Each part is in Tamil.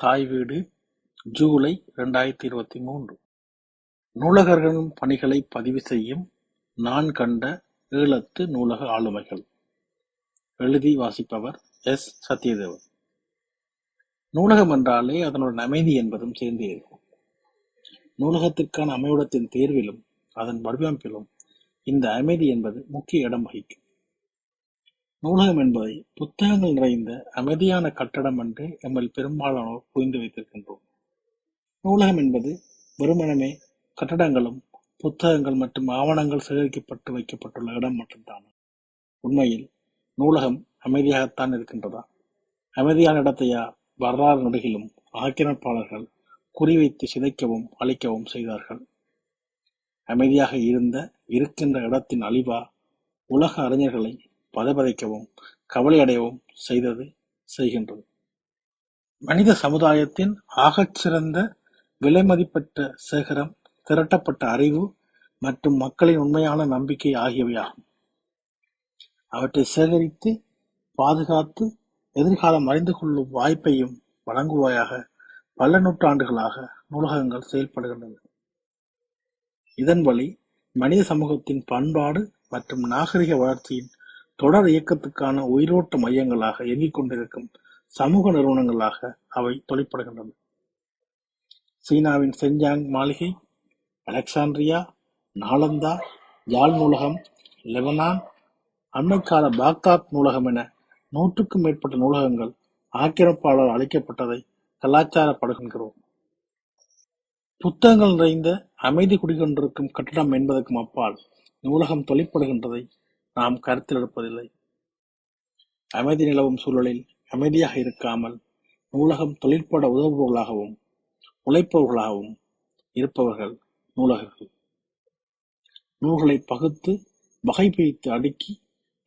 தாய் வீடு ஜூலை இரண்டாயிரத்தி இருபத்தி மூன்று. நூலகர்களின் பணிகளை பதிவு செய்யும் நான் கண்ட ஈழத்து நூலக ஆளுமைகள். எழுதி வாசிப்பவர் எஸ். சத்யதேவன். நூலகம் என்றாலே அதனுடன் அமைதி என்பதும் சேர்ந்தே இருக்கும். நூலகத்திற்கான அமைவிடத்தின் தேர்விலும் அதன் வடிவமைப்பிலும் இந்த அமைதி என்பது முக்கிய இடம் வகிக்கும். நூலகம் என்பதை புத்தகங்கள் நிறைந்த அமைதியான கட்டடம் என்று எம்மில் பெரும்பாலானோர் புரிந்து வைத்திருக்கின்றோம். நூலகம் என்பது வெறுமனமே கட்டடங்களும் புத்தகங்கள் மற்றும் ஆவணங்கள் சேகரிக்கப்பட்டு வைக்கப்பட்டுள்ள இடம் மட்டும்தான். உண்மையில் நூலகம் அமைதியாகத்தான் இருக்கின்றதா? அமைதியான இடத்தையா வரலாறு நடுகிலும் ஆக்கிரமிப்பாளர்கள் குறிவைத்து சிதைக்கவும் அழிக்கவும் செய்தார்கள்? அமைதியாக இருந்த இருக்கின்ற இடத்தின் அழிவா உலக அறிஞர்களை பதைபதைக்கவும் கவலையடையவும் செய்தது செய்கின்றது. மனித சமுதாயத்தின் ஆகச்சிறந்த விலைமதிப்பற்ற சேகரம் திரட்டப்பட்ட அறிவு மற்றும் மக்களின் உண்மையான நம்பிக்கை ஆகியவையாகும். அவற்றை சேகரித்து பாதுகாத்து எதிர்காலம் அறிந்து கொள்ளும் வாய்ப்பையும் வழங்குவாயாக பல நூற்றாண்டுகளாக நூலகங்கள் செயல்படுகின்றன. இதன் வழி மனித சமூகத்தின் பண்பாடு மற்றும் நாகரிக வளர்ச்சியின் தொடர் இயக்கத்துக்கான உயிரோட்ட மையங்களாக இயங்கிக் கொண்டிருக்கும் சமூக நிறுவனங்களாக அவை தொழிற்படுகின்றன. சீனாவின் செஞ்சாங் மாளிகை அலெக்சாண்ட்ரியா நாலந்தா யாழ் நூலகம் லெபனான் அண்மைக்கால பாக்தாத் நூலகம் என நூற்றுக்கும் மேற்பட்ட நூலகங்கள் ஆக்கிரமிப்பாளர் அளிக்கப்பட்டதை கலாச்சாரப்படுகின்றோம். புத்தகங்கள் நிறைந்த அமைதி குடிகொண்டிருக்கும் கட்டடம் என்பதற்கும் அப்பால் நூலகம் தொழிற்படுகின்றதை நாம் கருத்தில் எடுப்பதில்லை. அமைதி நிலவும் சூழலில் அமைதியாக இருக்காமல் நூலகம் தொழிற்பட உதவுபவர்களாகவும் உழைப்பவர்களாகவும் இருப்பவர்கள் நூலகர்கள். நூல்களை பகுத்து வகை பிரித்து அடுக்கி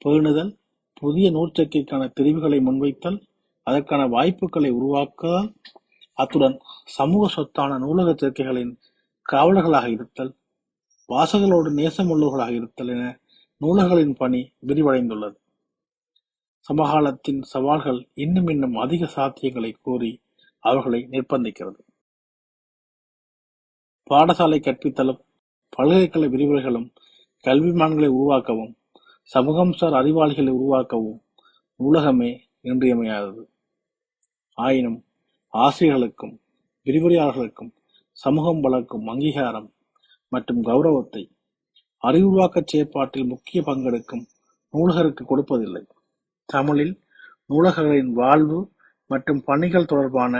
பேணுதல் புதிய நூற்சேர்க்கைக்கான தெரிவுகளை முன்வைத்தல் அதற்கான வாய்ப்புகளை உருவாக்குதல் அத்துடன் சமூக சொத்தான நூலக சேர்க்கைகளின் காவலர்களாக இருத்தல் வாசகர்களோடு நேசமுள்ளவர்களாக இருத்தல் என நூலகங்களின் பணி விரிவடைந்துள்ளது. சமகாலத்தின் சவால்கள் இன்னும் இன்னும் அதிக சாத்தியங்களை கோரி அவர்களை நிர்பந்திக்கிறது. பாடசாலை கற்பித்தலும் பல்கலைக்கழக விரிவுரைகளும் கல்விமான்களை உருவாக்கவும் சமூகம்சார் அறிவாளிகளை உருவாக்கவும் நூலகமே இன்றியமையாதது. ஆயினும் ஆசிரியர்களுக்கும் விரிவுரையாளர்களுக்கும் சமூகம் வளர்க்கும் அங்கீகாரம் மற்றும் கௌரவத்தை அறிவுருவாக்கச் செயற்பாட்டில் முக்கிய பங்கெடுக்கும் நூலகருக்கு கொடுப்பதில்லை. தமிழில் நூலகர்களின் வாழ்வு மற்றும் பணிகள் தொடர்பான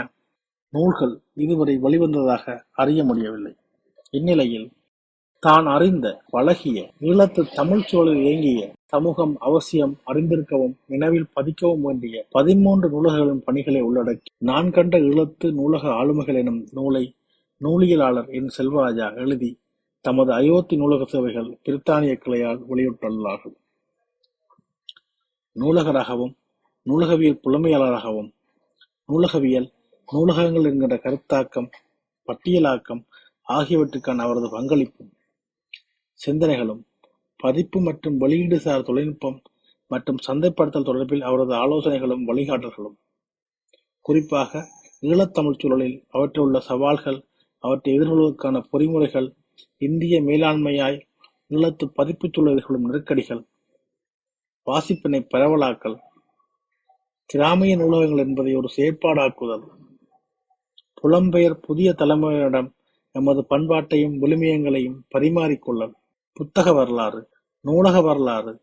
நூல்கள் இதுவரை வெளிவந்ததாக அறிய முடியவில்லை. இந்நிலையில் தான் அறிந்த பழகிய ஈழத்து தமிழ் சூழலில் இயங்கிய சமூகம் அவசியம் அறிந்திருக்கவும் நினைவில் பதிக்கவும் வேண்டிய பதிமூன்று நூலகர்களின் பணிகளை உள்ளடக்கி நான் கண்ட ஈழத்து நூலக ஆளுமைகள் எனும் நூலை நூலியலாளர் என் செல்வராஜா எழுதி தமது அயோத்தி நூலக சேவைகள் பிரித்தானிய கிளையால் வெளியிட்டுள்ளார்கள். நூலகராகவும் நூலகவியல் புலமையாளராகவும் நூலகவியல் நூலகங்கள் என்கின்ற கருத்தாக்கம் பட்டியலாக்கம் ஆகியவற்றுக்கான அவரது பங்களிப்பும் சிந்தனைகளும் பதிப்பு மற்றும் வெளியீடு சார் தொழில்நுட்பம் மற்றும் சந்தைப்படுத்தல் தொடர்பில் அவரது ஆலோசனைகளும் வழிகாட்டல்களும். குறிப்பாக ஈழத்தமிழ் சூழலில் அவற்றில் உள்ள சவால்கள் அவற்றை எதிர்கொள்வதற்கான பொறிமுறைகள் இந்திய மேலாண்மையாய் ஈழத்து பதிப்புச் எதிர்கொள்ளும் நெருக்கடிகள் வாசிப்பினை பரவலாக்கல் கிராமிய நூலகங்கள் என்பதை ஒரு செயற்பாடாக்குதல் புலம்பெயர் புதிய தலைமுறையிடம் எமது பண்பாட்டையும் விழுமியங்களையும் பரிமாறிக்கொள்ளல் புத்தக வரலாறு நூலக வரலாறு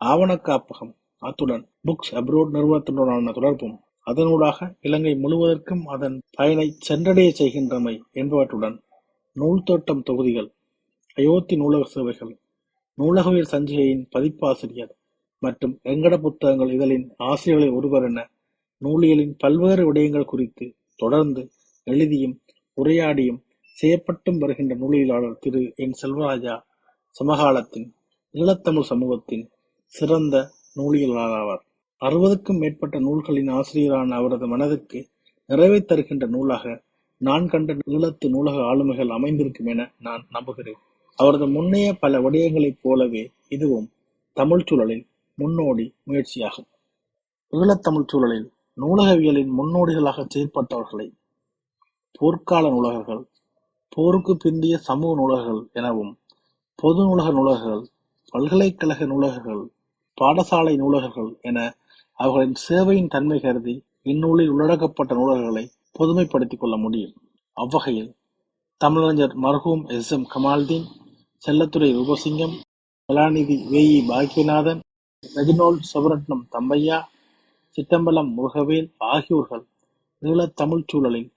ஆவணக்காப்பகம் அத்துடன் புக்ஸ் அப்ரோட் நிறுவனத்துடனான தொடர்பும் அதனூடாக இலங்கை முழுவதற்கும் அதன் பயனை சென்றடைய செய்கின்றமை என்பவற்றுடன் நூல் தோட்டம் தொகுதிகள் அயோத்தி நூலக சேவைகள் நூலகவியல் சஞ்சிகையின் பதிப்பாசிரியர் மற்றும் வெங்கட புத்தகங்கள் இதழின் ஆசிரியர்களில் ஒருவர் என நூலியலின் பல்வேறு விடயங்கள் குறித்து தொடர்ந்து எழுதியும் உரையாடியும் செய்யப்பட்டும் வருகின்ற நூலியலாளர் திரு. என். செல்வராஜா சமகாலத்தின் ஈழத்தமிழ் சமூகத்தின் சிறந்த நூலியலாளர் அறுபதுக்கும் மேற்பட்ட நூல்களின் ஆசிரியரான அவரது மனதுக்கு நிறைவை தருகின்ற நூலாக நான் கண்ட ஈழத்து நூலக ஆளுமைகள் அமைந்திருக்கும் என நான் நம்புகிறேன். அவரது முன்னைய பல விடயங்களைப் போலவே இதுவும் தமிழ் சூழலில் முன்னோடி முயற்சியாகும் ஈழத்தமிழ் சூழலில் நூலகவியலின் முன்னோடிகளாக செயல்பட்டவர்களை போர்க்கால நூலகர்கள், போருக்கு பிந்திய சமூக நூலகர்கள் எனவும் பொது நூலக நூலகர்கள், பல்கலைக்கழக நூலகர்கள், பாடசாலை நூலகர்கள் என அவர்களின் சேவையின் தன்மை கருதி இந்நூலில் உள்ளடக்கப்பட்ட நூலகர்களை பொதுமைப்படுத்திக் கொள்ள முடியும். அவ்வகையில் தமிழறிஞர் மர்ஹூம் எஸ். எம். கமால்தீன் செல்லத்துரை ரூபசிங்கம், கலாநிதி வேயி பாக்கியநாதன், ரெஜினோல்ட் சுவரட்னம் தம்பையா, சிற்றம்பலம் முருகவேல் ஆகியோர்கள் ஈழத் தமிழ்ச் சூழலில்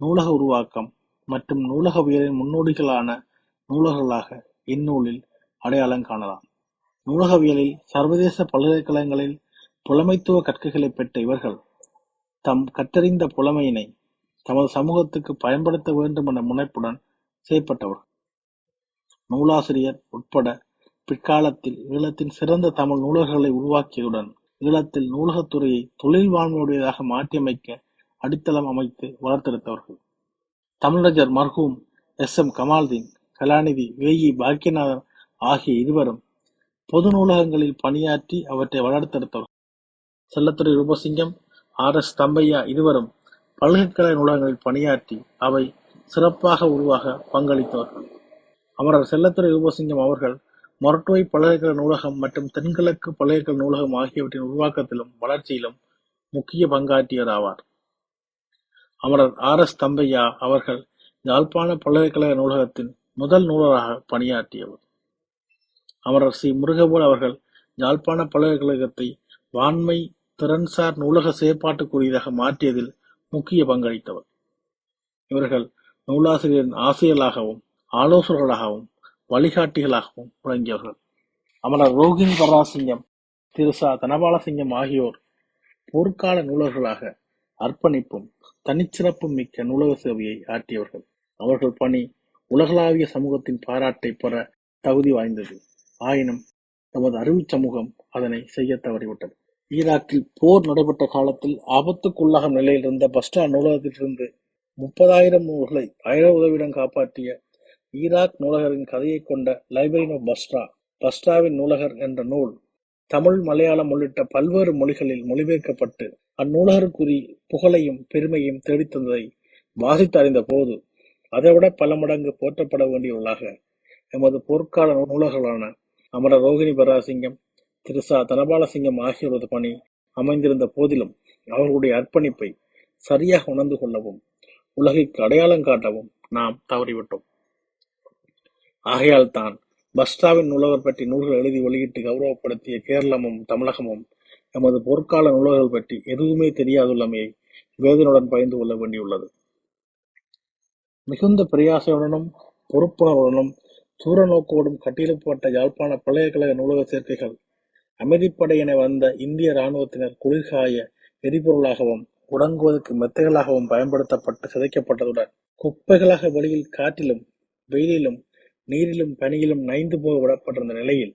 நூலக உருவாக்கம் மற்றும் நூலகவியலின் முன்னோடிகளான நூலகர்களாக இந்நூலில் அடையாளம் காணலாம். நூலகவியலில் சர்வதேச பல்கலைக்கழகங்களில் புலமைத்துவ கற்கைகளைப் பெற்ற இவர்கள் தம் கற்றறிந்த புலமையினை தமது சமூகத்துக்குப் பயன்படுத்த வேண்டுமென முனைப்புடன் செயற்பட்டவர்கள். நூலாசிரியர் உட்பட பிற்காலத்தில் ஈழத்தின் சிறந்த தமிழ் நூலகர்களை உருவாக்கியதுடன் ஈழத்தில் நூலகத் துறையை தொழில் வாழ்மையுடையதாக மாற்றியமைக்க அடித்தளம் அமைத்து வளர்த்தெடுத்தவர்கள். தமிழறிஞர் மர்ஹூம் எஸ். எம். கமால்தீன் கலாநிதி வே. இ. பாக்கியநாதன் ஆகிய இருவரும் பொது நூலகங்களில் பணியாற்றி அவற்றை வளர்த்தெடுத்தவர்கள். செல்லத்துறை ரூபசிங்கம், ஆர். எஸ். தம்பையா இருவரும் பல்கலைக்கழக நூலகங்களில் பணியாற்றி அவை சிறப்பாக உருவாக பங்களித்தவர்கள். அமரர் செல்லத்துறை ரூபசிங்கம் அவர்கள் மொரட்டுவை பல்கலைக்கழக நூலகம் மற்றும் தென்கிழக்கு பல்கலைக்கழக நூலகம் ஆகியவற்றின் உருவாக்கத்திலும் வளர்ச்சியிலும் முக்கிய பங்காற்றியவராவார். அமரர் ஆர். எஸ். தம்பையா அவர்கள் யாழ்ப்பாண பல்கலைக்கழக நூலகத்தின் முதல் நூலராக பணியாற்றியவர். அமரர் சி. முருகபோல் அவர்கள் யாழ்ப்பாண பல்கலைக்கழகத்தை வான்மை திறன்சார் நூலக செயற்பாட்டுக்குரியதாக மாற்றியதில் முக்கிய பங்களித்தவர். இவர்கள் நூலாசிரியரின் ஆசிரியர்களாகவும், ஆலோசகர்களாகவும், வழிகாட்டிகளாகவும் விளங்கியவர்கள். அமரர் ரோகிணி பராசிங்கம் திரு. தனபாலசிங்கம் ஆகியோர் போர்க்கால நூலகர்களாக அர்ப்பணிப்பும், தனிச்சிறப்பும் மிக்க நூலக சேவையை ஆற்றியவர்கள். அவர்கள் பணி உலகளாவிய சமூகத்தின் பாராட்டை பெற தகுதி வாய்ந்தது. ஆயினும் நமது அறிவுச் சமூகம் அதனை செய்யத் தவறிவிட்டது. ஈராக்கில் போர் நடைபெற்ற காலத்தில் ஆபத்துக்குள்ளாகும் நிலையில் இருந்த பஸ்டா நூலகத்திலிருந்து முப்பதாயிரம் நூல்களை அயல உதவியுடன் காப்பாற்றிய ஈராக் நூலகரின் கதையைக் கொண்ட லைப்ரரி ஆஃப் பஸ்ரா, பஸ்ராவின் நூலகர் என்ற நூல் தமிழ், மலையாளம் உள்ளிட்ட பல்வேறு மொழிகளில் மொழிபெயர்க்கப்பட்டு அந்நூலகருக்குரிய புகழையும் பெருமையும் தேடித்தந்ததை வாசித்தறிந்த போது அதைவிட பல மடங்கு போற்றப்பட வேண்டியவர்களாக எமது போர்க்கால நூலகர்களான அமர ரோகிணி பராசிங்கம் திருசா தனபாலசிங்கம் ஆகியோரது பணி அமைந்திருந்த போதிலும் அவர்களுடைய அர்ப்பணிப்பை சரியாக உணர்ந்து கொள்ளவும், உலகிற்கு அடையாளம் காட்டவும் நாம் தவறிவிட்டோம். ஆகையால்தான் பஸ்டாவின் நூலகர் பற்றி நூல்கள் எழுதி வெளியிட்டு கௌரவப்படுத்திய கேரளமும் தமிழகமும் எமது போர்க்கால நூலகர்கள் பற்றி எதுவுமே தெரியாதுள்ளமையை வேதனுடன் பயந்து கொள்ள வேண்டியுள்ளது. மிகுந்த பிரயாசையுடனும் பொறுப்புணர்வுடனும் தூரநோக்கோடும் கட்டியெழுப்பப்பட்ட யாழ்ப்பாண பல்கலைக்கழக நூலக சேர்க்கைகள் அமைதிப்படையினை வந்த இந்திய இராணுவத்தினர் குளிர்காய எரிபொருளாகவும், உடங்குவதற்கு மெத்தைகளாகவும் பயன்படுத்தப்பட்டு சிதைக்கப்பட்டதுடன், குப்பைகளாக வெளியில் காற்றிலும், வெயிலிலும், நீரிலும், பனியிலும் நைந்து போக விடப்பட்டிருந்த நிலையில்,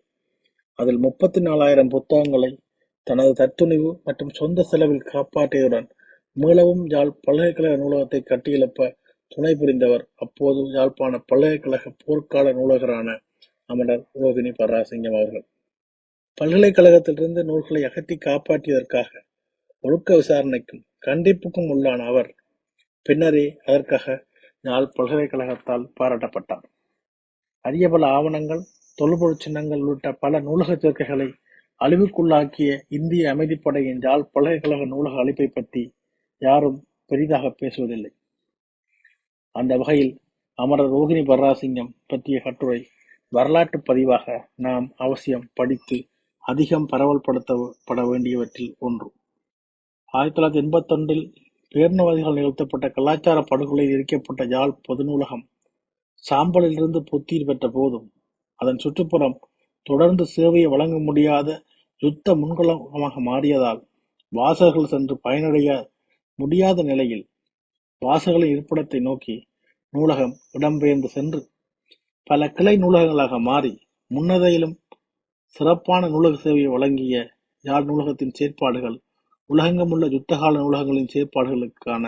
அதில் முப்பத்தி நாலாயிரம் புத்தகங்களை தனது தத்துணிவு மற்றும் சொந்த செலவில் காப்பாற்றியதுடன், மீளவும் யாழ் பல்கலைக்கழக நூலகத்தை கட்டியெழுப்ப துணை புரிந்தவர் அப்போது யாழ்ப்பாண பல்கலைக்கழக போர்க்கால நூலகரான அமரர் ரோகிணி பராசிங்கம் அவர்கள். பல்கலைக்கழகத்திலிருந்து நூல்களை அகற்றி காப்பாற்றியதற்காக ஒழுக்க விசாரணைக்கும், கண்டிப்புக்கும் உள்ளான அவர், பின்னரே அதற்காக யாழ் பல்கலைக்கழகத்தால் பாராட்டப்பட்டார். அரிய பல ஆவணங்கள், தொல்பொருள் சின்னங்கள் உள்ளிட்ட பல நூலக சேர்க்கைகளை அழிவுக்குள்ளாக்கிய இந்திய அமைதிப்படையின் யாழ் பல்கலைக்கழக நூலக அழிப்பைப் பற்றி யாரும் பெரிதாக பேசுவதில்லை. அந்த வகையில் அமரர் ரோகிணி பர்ராசிங்கம் பற்றிய கட்டுரை வரலாற்று பதிவாக நாம் அவசியம் படித்து அதிகம் பரவல்படுத்தப்பட வேண்டியவற்றில் ஒன்று. ஆயிரத்தி தொள்ளாயிரத்தி எண்பத்தி எண்பத்தொன்றில் பேரினவாதிகளால் நிகழ்த்தப்பட்ட கலாச்சாரப் படுகொலையில் எரிக்கப்பட்ட யாழ் பொது நூலகம் சாம்பலிலிருந்து புத்துயிர் பெற்ற போதும், அதன் சுற்றுப்புறம் தொடர்ந்து சேவையை வழங்க முடியாத யுத்த முன்களமாக மாறியதால் வாசகர்கள் சென்று பயனடைய முடியாத நிலையில், வாசகர்களின் இருப்பிடத்தை நோக்கி நூலகம் இடம்பெயர்ந்து சென்று, பல கிளை நூலகங்களாக மாறி, முன்னதையிலும் சிறப்பான நூலக சேவையை வழங்கிய யாழ் நூலகத்தின் செயற்பாடுகள் உலகெங்குமுள்ள யுத்தகால நூலகங்களின் செயற்பாடுகளுக்கான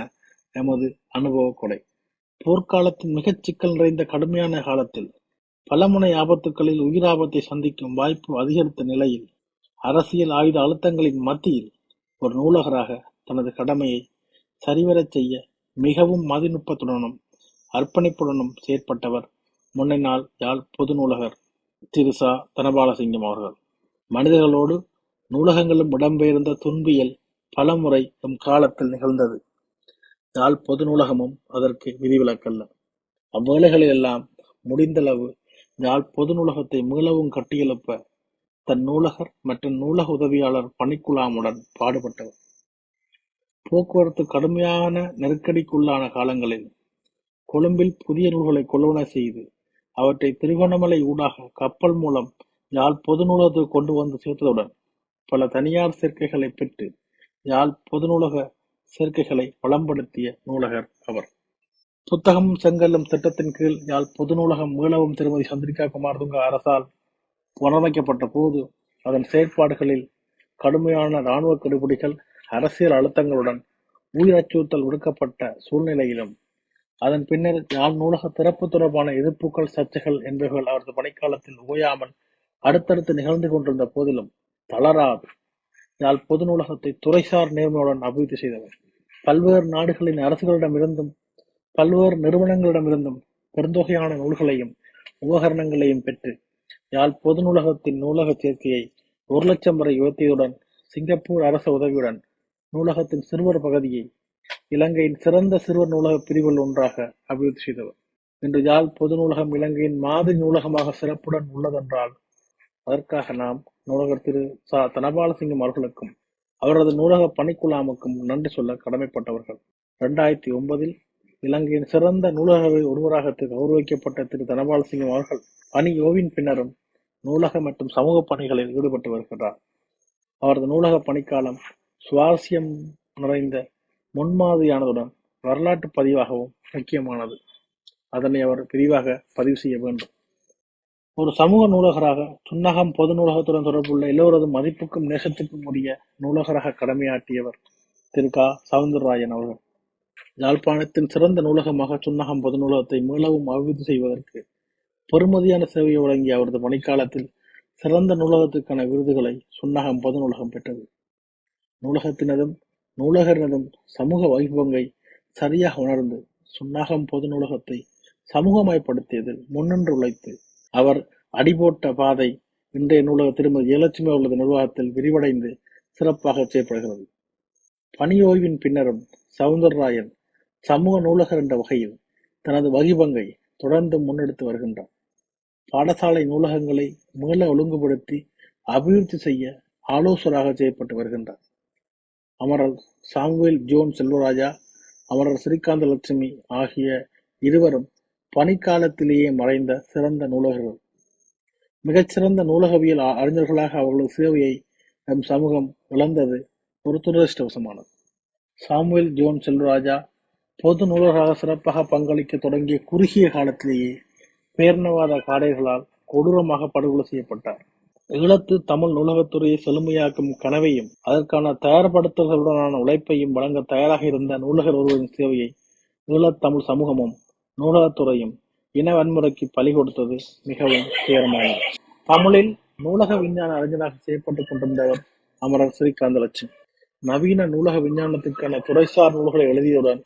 எமது அனுபவக் கொடை. போர்க்காலத்தின் மிகச் சிக்கல் நிறைந்த கடுமையான காலத்தில், பலமுனை ஆபத்துக்களில் உயிராபத்தை சந்திக்கும் வாய்ப்பு அதிகரித்த நிலையில், அரசியல் ஆயுத அழுத்தங்களின் மத்தியில் ஒரு நூலகராக தனது கடமையை சரிவரச் செய்ய மிகவும் மதிநுட்பத்துடனும் அர்ப்பணிப்புடனும் செயற்பட்டவர் முன்னைநாள் யாழ் பொது நூலகர் திரு ச தனபாலசிங்கம் அவர்கள். மனிதர்களோடு நூலகங்களும் இடம்பெயர்ந்த துன்பியல் பலமுறை எம் காலத்தில் நிகழ்ந்தது. யாழ் பொது நூலகமும் அதற்கு விதிவிலக்கல்ல. அவ்வேளைகளிலெல்லாம் முடிந்தளவு யாழ் பொது நூலகத்தை மீளவும் கட்டியெழுப்ப தன் நூலகர் மற்றும் நூலக உதவியாளர் பணிக்குழாமுடன் பாடுபட்டவர். போக்குவரத்து கடுமையான நெருக்கடிக்குள்ளான காலங்களில் கொழும்பில் புதிய நூல்களை கொள்வன செய்து அவற்றை திருகோணமலை ஊடாக கப்பல் மூலம் யாழ் பொது நூலகத்துக்கு கொண்டு வந்து சேர்த்ததுடன் பல தனியார் சேர்க்கைகளை பெற்று யாழ் பொது நூலக சேர்க்கைகளை வளம்படுத்திய நூலகர் அவர். புத்தகம் செங்கல்லும் திட்டத்தின் கீழ் யாழ் பொது நூலகம் மீளவும் திருமதி சந்திரிகா குமார்துங்க அரசால் புனரமைக்கப்பட்ட போது அதன் செயற்பாடுகளில் கடுமையான இராணுவ கெடுபிடிகள் அரசியல் அழுத்தங்களுடன் உயிர் அச்சுறுத்தல் விடுக்கப்பட்ட சூழ்நிலையிலும் அதன் பின்னர் யாழ் நூலக திறப்பு தொடர்பான எதிர்ப்புகள் சர்ச்சைகள் என்பவைகள் அவரது பணிக்காலத்தில் ஓயாமல் அடுத்தடுத்து நிகழ்ந்து கொண்டிருந்த போதிலும் தளராது. யாழ் பொது நூலகத்தை துறைசார் நேர்மையுடன் அபிவிருத்தி செய்தவர். பல்வேறு நாடுகளின் அரசுகளிடமிருந்தும் பல்வேறு நிறுவனங்களிடமிருந்தும் பெருந்தொகையான நூல்களையும் உபகரணங்களையும் பெற்று யாழ் பொது நூலகத்தின் நூலக சேர்க்கையை ஒரு லட்சம் வரை உயர்த்தியதுடன் சிங்கப்பூர் அரச உதவியுடன் நூலகத்தின் சிறுவர் பகுதியை இலங்கையின் சிறந்த சிறுவர் நூலக பிரிவுகள் ஒன்றாக அபிவிருத்தி செய்தவர். இன்று யாழ் பொது நூலகம் இலங்கையின் மாதிரி நூலகமாக சிறப்புடன் உள்ளதென்றால் அதற்காக நாம் நூலகர் திரு சா தனபாலசிங்கம் அவர்களுக்கும் அவரது நூலக பணிக்குழாமுக்கும் நன்றி சொல்ல கடமைப்பட்டவர்கள். இரண்டாயிரத்தி ஒன்பதில் இலங்கையின் சிறந்த நூலக ஒருவராக கௌரவிக்கப்பட்ட திரு தனபாலசிங்கம் அவர்கள் பணி ஓவின் பின்னரும் நூலக மற்றும் சமூக பணிகளில் ஈடுபட்டு வருகிறார். அவரது நூலக பணிக்காலம் சுவாரஸ்யம் நிறைந்த முன்மாதிரியானதுடன் வரலாற்று பதிவாகவும் முக்கியமானது. அதனை அவர் விரிவாக பதிவு செய்ய வேண்டும். ஒரு சமூக நூலகராக சுன்னகம் பொது நூலகத்துடன் தொடர்புள்ள எல்லோரது மதிப்புக்கும் நேசத்துக்கும் உரிய நூலகராக கடமையாற்றியவர் திரு. க. சவுந்தரராயன் அவர்கள். யாழ்ப்பாணத்தின் சிறந்த நூலகமாக சுன்னகம் பொது நூலகத்தை மீளவும் அபிவிருத்தி செய்வதற்கு பெருமதியான சேவையை வழங்கிய அவரது பணிக்காலத்தில் சிறந்த நூலகத்துக்கான விருதுகளை சுன்னகம் பொது நூலகம் பெற்றது. நூலகத்தினதும் நூலகரினதும் சமூக வைபவங்கை சரியாக உணர்ந்து சுன்னாகம் பொது நூலகத்தை சமூகமயப்படுத்தியதில் முன்னின்று உழைத்து அவர் அடிபோட்ட பாதை இன்றைய நூலக திருமதி ஜெயலட்சுமி அவர்களது நிர்வாகத்தில் விரிவடைந்து சிறப்பாக செயற்படுகிறது. பணியோய்வின் பின்னரும் சவுந்தரராயன் சமூக நூலகர் என்ற வகையில் தனது வகிபங்கை தொடர்ந்து முன்னெடுத்து வருகின்றார். பாடசாலை நூலகங்களை மீள ஒழுங்குபடுத்தி அபிவிருத்தி செய்ய ஆலோசகராக செய்யப்பட்டு வருகின்றார். அமரர் சாமுவேல் ஜோன் செல்வராஜா அமரர் ஸ்ரீகாந்த லட்சுமி ஆகிய இருவரும் பணிக்காலத்திலேயே மறைந்த சிறந்த நூலகர்கள். மிகச்சிறந்த நூலகவியல் அறிஞர்களாக அவர்களது சேவையை நம் சமூகம் இழந்தது ஒரு துரதிருஷ்டவசமானது சாமுவேல் ஜோன் செல்வராஜா பொது நூலகராக சிறப்பாக பங்களிக்க தொடங்கிய குறுகிய காலத்திலேயே பேரினவாத காடைகளால் கொடூரமாக படுகொலை செய்யப்பட்டார். ஈழத்து தமிழ் நூலகத்துறையை செழுமையாக்கும் கனவையும் அதற்கான தயார்படுத்தல்களுடனான உழைப்பையும் வழங்க தயாராக இருந்த நூலகர் ஒருவரின் சேவையை ஈழத் தமிழ் சமூகமும் நூலகத்துறையும் இன வன்முறைக்கு பலி கொடுத்தது மிகவும் துயரமானது. தமிழில் நூலக விஞ்ஞான அறிஞராக செய்யப்பட்டுக் கொண்டிருந்தவர் அமரர் ஸ்ரீகாந்தலட்சுமி. நவீன நூலக விஞ்ஞானத்திற்கான துறைசார் நூல்களை எழுதியதுடன்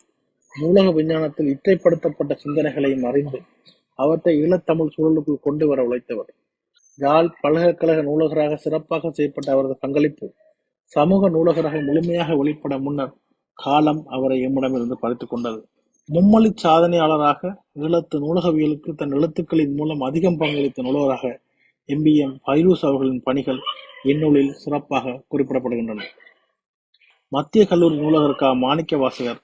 நூலக விஞ்ஞானத்தில் இற்றைப்படுத்தப்பட்ட சிந்தனைகளையும் அறிந்து அவற்றை ஈழத்தமிழ் சூழலுக்குள் கொண்டு வர உழைத்தவர். யாழ் பல்கலைக்கழக நூலகராக சிறப்பாக செய்யப்பட்ட அவரது பங்களிப்பு சமூக நூலகராக முழுமையாக வெளிப்பட முன்னர் காலம் அவரை எம்மிடமிருந்து பறித்துக் கொண்டது. மும்மொழி சாதனையாளராக ஈழத்து நூலகவியலுக்கு தன் எழுத்துக்களின் மூலம் அதிகம் பங்களித்த நூலகராக எம்பிஎம் பைரூஸ் அவர்களின் பணிகள் இந்நூலில் சிறப்பாக குறிப்பிடப்படுகின்றன. மத்திய கல்லூரி நூலகர் க மாணிக்க வாசகர்?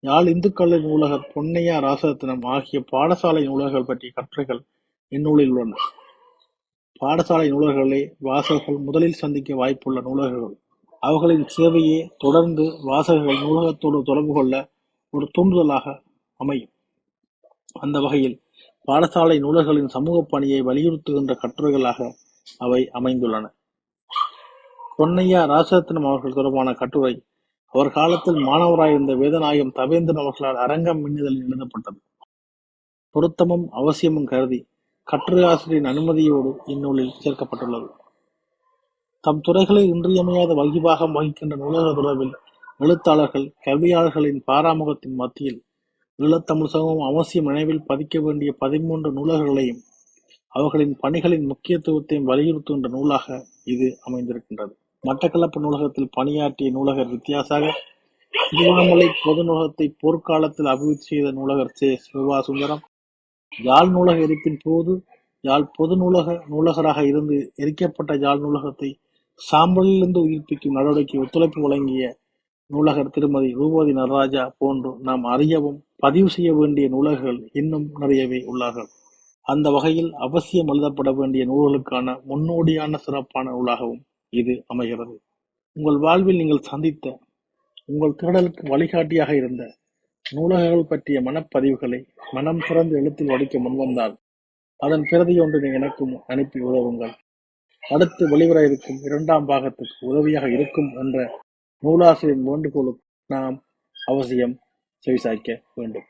யாழ் இந்து கல்லூரி நூலகர் பொன்னையா ராசரத்னம் ஆகிய பாடசாலை நூலகர்கள் பற்றிய கட்டுரைகள் இந்நூலில் உள்ளன. பாடசாலை நூலகர்களே வாசகர்கள் முதலில் சந்திக்க வாய்ப்புள்ள நூலகர்கள். அவர்களின் சேவையே தொடர்ந்து வாசகர்கள் நூலகத்தோடு தொடர்பு கொள்ள ஒரு தூண்டுதலாக அமையும். அந்த வகையில் பாடசாலை நூலகர்களின் சமூக பணியை வலியுறுத்துகின்ற கட்டுரைகளாக அவை அமைந்துள்ளன. பொன்னையா ராசரத்னம் அவர்கள் தொடர்பான கட்டுரை அவர் காலத்தில் மாணவராயிருந்த வேதநாயகம் தவேந்திரன் அவர்களால் அரங்கம் மின்னிதழில் எழுதப்பட்டது. பொருத்தமும் அவசியமும் கருதி கட்டுரையாசிரியரின் அனுமதியோடு இந்நூலில் சேர்க்கப்பட்டுள்ளது. தம் துறைகளில் இன்றியமையாத வகிபாகம் வகிக்கின்ற நூலக தொடர்பில் எழுத்தாளர்கள் கல்வியாளர்களின் பாராமுகத்தின் மத்தியில் ஈழத்தமிழ் சமூகம் அவசியம் நினைவில் பதிக்க வேண்டிய பதிமூன்று நூலகர்களையும் அவர்களின் பணிகளின் முக்கியத்துவத்தையும் வலியுறுத்துகின்ற நூலாக இது அமைந்திருக்கின்றது. மட்டக்களப்பு நூலகத்தில் பணியாற்றிய நூலகர் வித்தியாசாக திருவண்ணாமலை பொது நூலகத்தை போர்க்காலத்தில் அபிவிருத்தி செய்த நூலகர் சே. சிவா சுந்தரம் யாழ் நூலக எரிப்பின் போது யாழ் பொது நூலக நூலகராக இருந்து எரிக்கப்பட்ட யாழ் நூலகத்தை சாம்பலிலிருந்து உயிர்ப்பிக்கும் நடவடிக்கை ஒத்துழைப்பு வழங்கிய நூலகர் திருமதி ரூபதி நடராஜா போன்று நாம் அறியவும் பதிவு செய்ய வேண்டிய நூலகர்கள் இன்னும் நிறையவே உள்ளார்கள். அந்த வகையில் அவசியம் எழுதப்பட வேண்டிய நூல்களுக்கான முன்னோடியான சிறப்பான நூலாகவும் இது அமைகிறது. உங்கள் வாழ்வில் நீங்கள் சந்தித்த உங்கள் தேடலுக்கு வழிகாட்டியாக இருந்த நூலகங்கள் பற்றிய மனப்பதிவுகளை மனம் திறந்து எழுத்தில் வடிக்க முன்வந்தால் அதன் பிரதி ஒன்றினை எனக்கும் அனுப்பி உதவுங்கள். அடுத்து வெளிவர இருக்கும் இரண்டாம் பாகத்துக்கு உதவியாக இருக்கும் என்ற நூலாசிரியர் வேண்டுகோளுக்கு நாம் அவசியம் செவிசாய்க்க வேண்டும்.